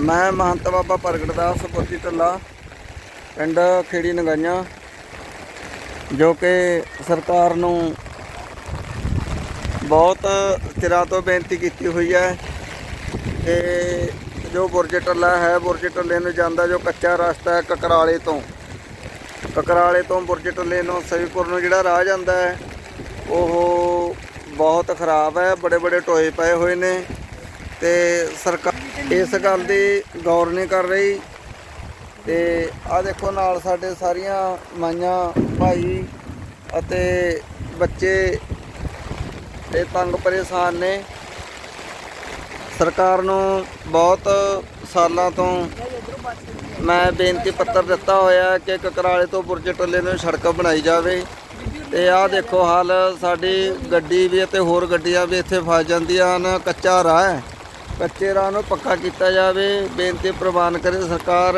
ਮੈਂ ਮਹੰਤ ਬਾਬਾ ਪ੍ਰਗਟ ਦਾਸ ਪੁਰਜੀ ਢੱਲਾ, ਪਿੰਡ ਖੇੜੀ ਨਗਾਈਆਂ, ਜੋ ਕਿ ਸਰਕਾਰ ਨੂੰ ਬਹੁਤ ਚਿਰਾਂ ਤੋਂ ਬੇਨਤੀ ਕੀਤੀ ਹੋਈ ਹੈ ਕਿ ਜੋ ਬੁਰਜ ਟੱਲਾ ਹੈ, ਬੁਰਜ ਟੱਲੇ ਨੂੰ ਜਾਂਦਾ ਜੋ ਕੱਚਾ ਰਸਤਾ ਹੈ ਕਕਰਾਲੇ ਤੋਂ। ਕਕਰਾਲੇ ਤੋਂ ਬੁਰਜ ਟੱਲੇ ਨੂੰ, ਸਵੀਪੁਰ ਨੂੰ ਜਿਹੜਾ ਰਾਹ ਜਾਂਦਾ ਹੈ, ਉਹ ਬਹੁਤ ਖਰਾਬ ਹੈ ਬੜੇ ਬੜੇ ਟੋਏ ਪਏ ਹੋਏ ਨੇ ਤੇ ਸਰਕਾਰ ਇਸ ਗੱਲ ਦੀ ਗੌਰ ਨਹੀਂ ਕਰ ਰਹੀ। ਤੇ ਆ ਦੇਖੋ ਨਾਲ ਸਾਡੇ ਸਾਰੀਆਂ ਮਾਈਆਂ, ਭਾਈ ਅਤੇ ਬੱਚੇ ਤੇ ਤੰਗ ਪਰੇਸ਼ਾਨ ਨੇ। ਸਰਕਾਰ ਨੂੰ ਬਹੁਤ ਸਾਲਾਂ ਤੋਂ ਮੈਂ ਬੇਨਤੀ ਪੱਤਰ ਦਿੱਤਾ ਹੋਇਆ ਕਿ ਕਕਰਾਲੇ ਤੋਂ ਬੁਰਜ ਟੱਲੇ ਨੂੰ ਸੜਕ ਬਣਾਈ ਜਾਵੇ। ਤੇ ਆਹ ਦੇਖੋ ਹਾਲ ਸਾਡੀ ਗੱਡੀ ਵੀ ਅਤੇ ਹੋਰ ਗੱਡੀਆਂ ਵੀ ਇੱਥੇ ਫਸ ਜਾਂਦੀਆਂ ਹਨ। ਕੱਚਾ ਰਾਹ ਹੈ। ਕੱਚੇ ਰਾਹ ਨੂੰ ਪੱਕਾ ਕੀਤਾ ਜਾਵੇ ਬੇਨਤੀ ਪ੍ਰਵਾਨ ਕਰੇ ਸਰਕਾਰ